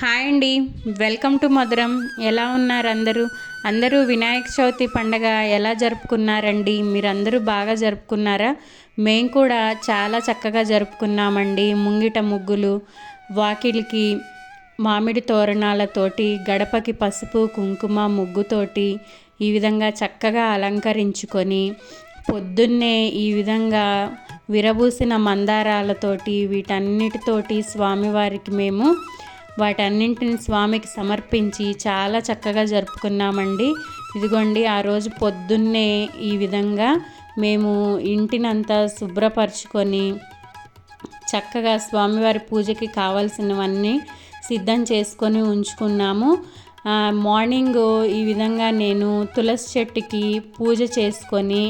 Hi అండి. Welcome to మధురం. ఎలా ఉన్నారు అందరూ? అందరూ వినాయక చవితి పండగ ఎలా జరుపుకున్నారండి? మీరందరూ బాగా జరుపుకున్నారా? మేము కూడా చాలా చక్కగా జరుపుకున్నామండి. ముంగిట ముగ్గులు వాకిలికి మామిడి తోరణాలతోటి గడపకి పసుపు కుంకుమ ముగ్గుతోటి ఈ విధంగా చక్కగా అలంకరించుకొని పొద్దున్నే ఈ విధంగా విరబూసిన మందారాలతోటి వీటన్నిటితోటి స్వామివారికి మేము వాటన్నింటిని స్వామికి సమర్పించి చాలా చక్కగా జరుపుకున్నామండి. ఇదిగోండి ఆ రోజు పొద్దున్నే ఈ విధంగా మేము ఇంటినంతా శుభ్రపరచుకొని చక్కగా స్వామివారి పూజకి కావాల్సినవన్నీ సిద్ధం చేసుకొని ఉంచుకున్నాము. మార్నింగ్ ఈ విధంగా నేను తులసి చెట్టుకి పూజ చేసుకొని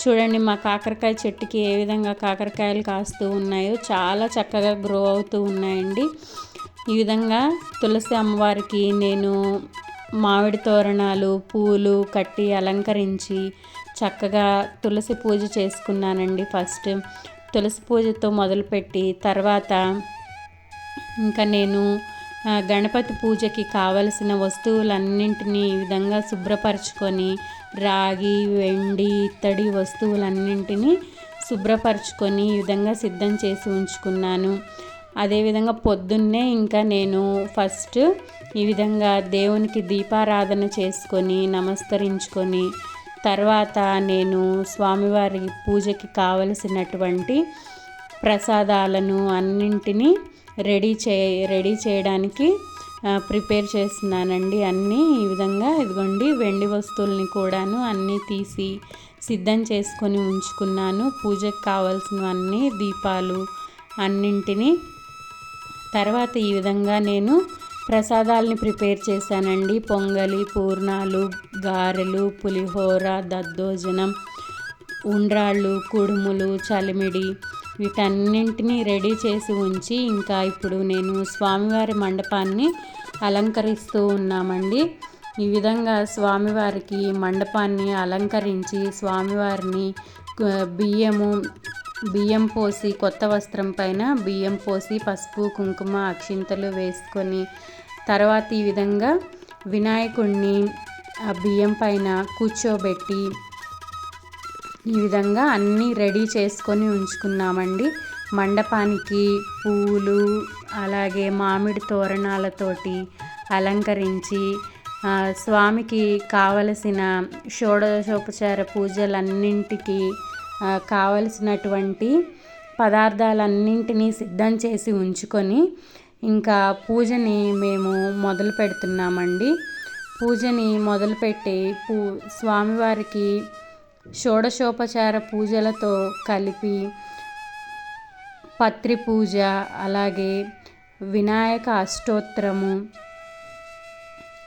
చూడండి మా కాకరకాయ చెట్టుకి ఏ విధంగా కాకరకాయలు కాస్తూ ఉన్నాయో చాలా చక్కగా గ్రో అవుతూ ఉన్నాయండి. ఈ విధంగా తులసి అమ్మవారికి నేను మామిడి తోరణాలు పూలు కట్టి అలంకరించి చక్కగా తులసి పూజ చేసుకున్నానండి ఫస్ట్. తులసి పూజతో మొదలుపెట్టి తర్వాత ఇంకా నేను గణపతి పూజకి కావలసిన వస్తువులన్నింటినీ ఈ విధంగా శుభ్రపరచుకొని రాగి వెండి ఇత్తడి వస్తువులన్నింటినీ శుభ్రపరచుకొని ఈ విధంగా సిద్ధం చేసి ఉంచుకున్నాను. అదేవిధంగా పొద్దున్నే ఇంకా నేను ఫస్ట్ ఈ విధంగా దేవునికి దీపారాధన చేసుకొని నమస్కరించుకొని తర్వాత నేను స్వామివారి పూజకి కావలసినటువంటి ప్రసాదాలను అన్నింటినీ రెడీ చే రెడీ చేయడానికి ప్రిపేర్ చేస్తున్నానండి. అన్నీ ఈ విధంగా ఇదిగోండి వెండి వస్తువుల్ని కూడాను అన్నీ తీసి సిద్ధం చేసుకొని ఉంచుకున్నాను. పూజకు కావాల్సినవన్నీ దీపాలు అన్నింటినీ తర్వాత ఈ విధంగా నేను ప్రసాదాలని ప్రిపేర్ చేశానండి. పొంగలి పూర్ణాలు గారెలు పులిహోర దద్దోజనం ఉండ్రాళ్ళు కుడుములు చలిమిడి వీటన్నింటినీ రెడీ చేసి ఉంచి ఇంకా ఇప్పుడు నేను స్వామివారి మండపాన్ని అలంకరిస్తూ ఉన్నామండి. ఈ విధంగా స్వామివారికి మండపాన్ని అలంకరించి స్వామివారిని బియ్యము బియ్యం పోసి కొత్త వస్త్రం పైన బియ్యం పోసి పసుపు కుంకుమ అక్షింతలు వేసుకొని తర్వాత ఈ విధంగా వినాయకుడిని ఆ బియ్యం పైన కూర్చోబెట్టి ఈ విధంగా అన్నీ రెడీ చేసుకొని ఉంచుకున్నామండి. మండపానికి పూలు అలాగే మామిడి తోరణాలతోటి అలంకరించి స్వామికి కావలసిన షోడశోపచార పూజలన్నింటికి కావలసినటువంటి పదార్థాలన్నింటినీ సిద్ధం చేసి ఉంచుకొని ఇంకా పూజని మేము మొదలు పెడుతున్నామండి. పూజని మొదలుపెట్టి పూ స్వామివారికి షోడశోపచార పూజలతో కలిపి పత్రి పూజ అలాగే వినాయక అష్టోత్తరము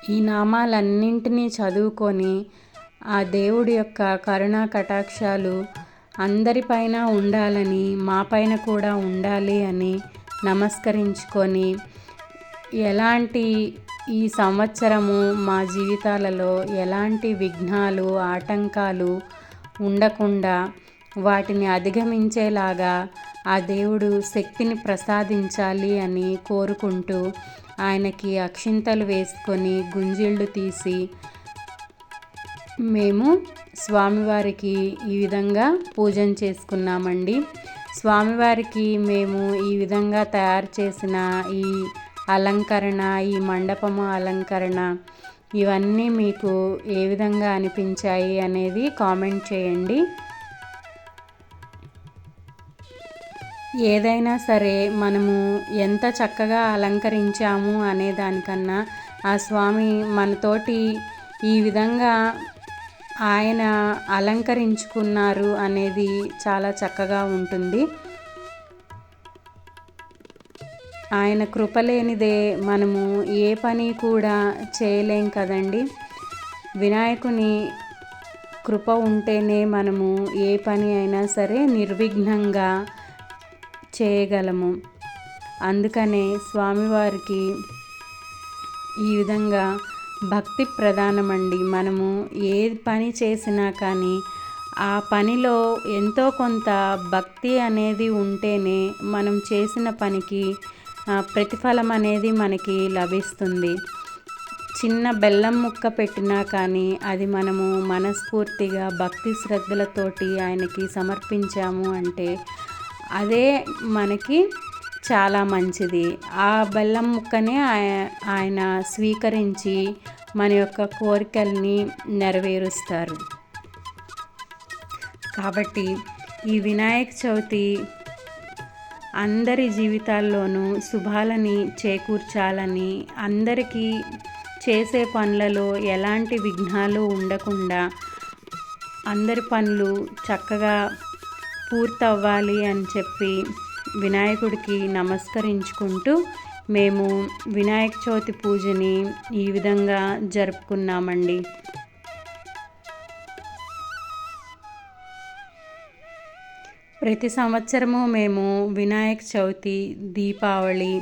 ఈ నామాలన్నింటినీ చదువుకొని ఆ దేవుడి యొక్క కరుణా కటాక్షాలు అందరిపైన ఉండాలని మా పైన కూడా ఉండాలి అని నమస్కరించుకొని ఎలాంటి ఈ సంవత్సరము మా జీవితాలలో ఎలాంటి విఘ్నాలు ఆటంకాలు ఉండకుండా వాటిని అధిగమించేలాగా ఆ దేవుడు శక్తిని ప్రసాదించాలి అని కోరుకుంటూ ఆయనకి అక్షింతలు వేసుకొని గుంజిళ్ళు తీసి మేము స్వామివారికి ఈ విధంగా పూజన చేసుకున్నామండి. స్వామివారికి మేము ఈ విధంగా తయారు చేసిన ఈ అలంకరణ ఈ మండపము అలంకరణ ఇవన్నీ మీకు ఏ విధంగా అనిపించాయి అనేది కామెంట్ చేయండి. ఏదైనా సరే మనము ఎంత చక్కగా అలంకరించాము అనే దానికన్నా ఆ స్వామి మనతోటి ఈ విధంగా ఆయన అలంకరించుకున్నారు అనేది చాలా చక్కగా ఉంటుంది. ఆయన కృప లేనిదే మనము ఏ పని కూడా చేయలేం కదండి. వినాయకుని కృప ఉంటేనే మనము ఏ పని అయినా సరే నిర్విఘ్నంగా చేయగలము. అందుకనే స్వామివారికి ఈ విధంగా భక్తి ప్రధానమండి. మనము ఏ పని చేసినా కానీ ఆ పనిలో ఎంతో కొంత భక్తి అనేది ఉంటేనే మనం చేసిన పనికి ప్రతిఫలం అనేది మనకి లభిస్తుంది. చిన్న బెల్లం ముక్క పెట్టినా కానీ అది మనము మనస్ఫూర్తిగా భక్తి శ్రద్ధలతోటి ఆయనకి సమర్పించాము అంటే అదే మనకి చాలా మంచిది. ఆ బెల్లం ముక్కనే ఆయన స్వీకరించి మన యొక్క కోరికల్ని నెరవేరుస్తారు. కాబట్టి ఈ వినాయక చవితి అందరి జీవితాల్లోనూ శుభాలని చేకూర్చాలని అందరికీ చేసే పనులలో ఎలాంటి విఘ్నాలు ఉండకుండా అందరి పనులు చక్కగా పూర్తవ్వాలి అని చెప్పి వినాయకుడికి నమస్కరించుకుంటూ మేము వినాయక చవితి పూజని ఈ విధంగా జరుపుకున్నామండి. ప్రతి సంవత్సరము మేము వినాయక చవితి దీపావళి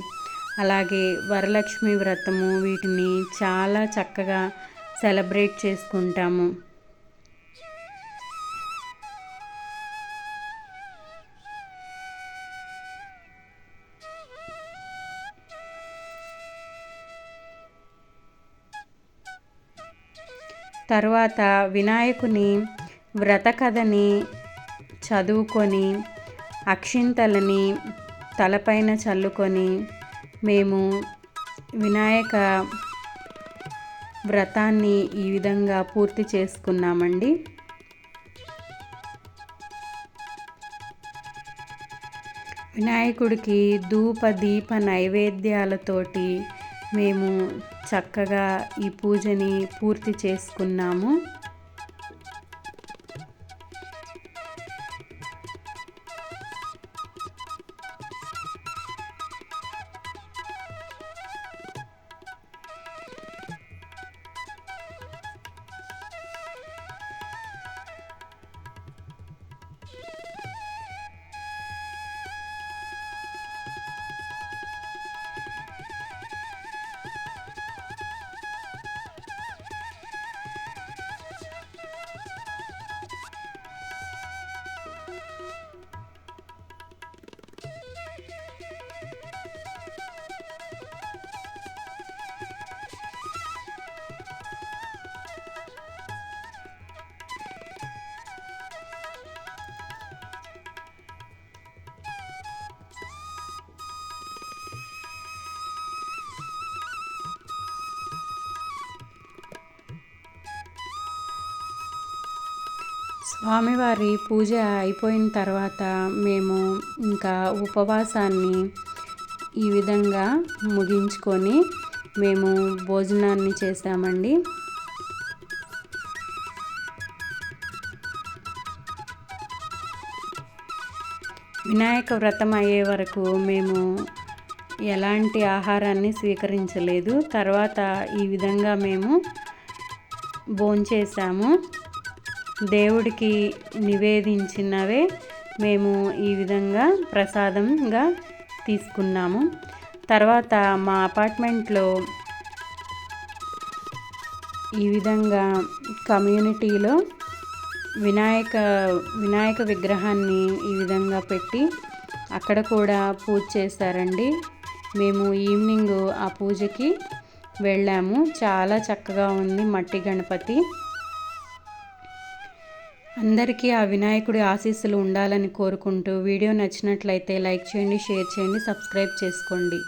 అలాగే వరలక్ష్మి వ్రతము వీటిని చాలా చక్కగా సెలబ్రేట్ చేసుకుంటాము. తర్వాత వినాయకుని వ్రత కథని చదువుకొని అక్షింతలని తలపైన చల్లుకొని మేము వినాయక వ్రతాన్ని ఈ విధంగా పూర్తి చేసుకున్నామండి. వినాయకుడికి ధూప దీప నైవేద్యాలతోటి మేము చక్కగా ఈ పూజని పూర్తి చేసుకున్నాము. స్వామివారి పూజ అయిపోయిన తర్వాత మేము ఇంకా ఉపవాసాన్ని ఈ విధంగా ముగించుకొని మేము భోజనాన్ని చేసామండి వినాయక వ్రతం అయ్యే వరకు మేము ఎలాంటి ఆహారాన్ని స్వీకరించలేదు. తర్వాత ఈ విధంగా మేము భోంచేసాము దేవుడికి నివేదించినవే మేము ఈ విధంగా ప్రసాదంగా తీసుకున్నాము. తర్వాత మా అపార్ట్మెంట్లో ఈ విధంగా కమ్యూనిటీలో వినాయక వినాయక విగ్రహాన్ని ఈ విధంగా పెట్టి అక్కడ కూడా పూజ చేశారండి. మేము ఈవినింగ్ ఆ పూజకి వెళ్ళాము. చాలా చక్కగా ఉంది మట్టి గణపతి. అందరికీ ఆ వినాయకుడి ఆశీస్సులు ఉండాలని కోరుకుంటూ వీడియో నచ్చినట్లయితే లైక్ చేయండి షేర్ చేయండి సబ్స్క్రైబ్ చేసుకోండి.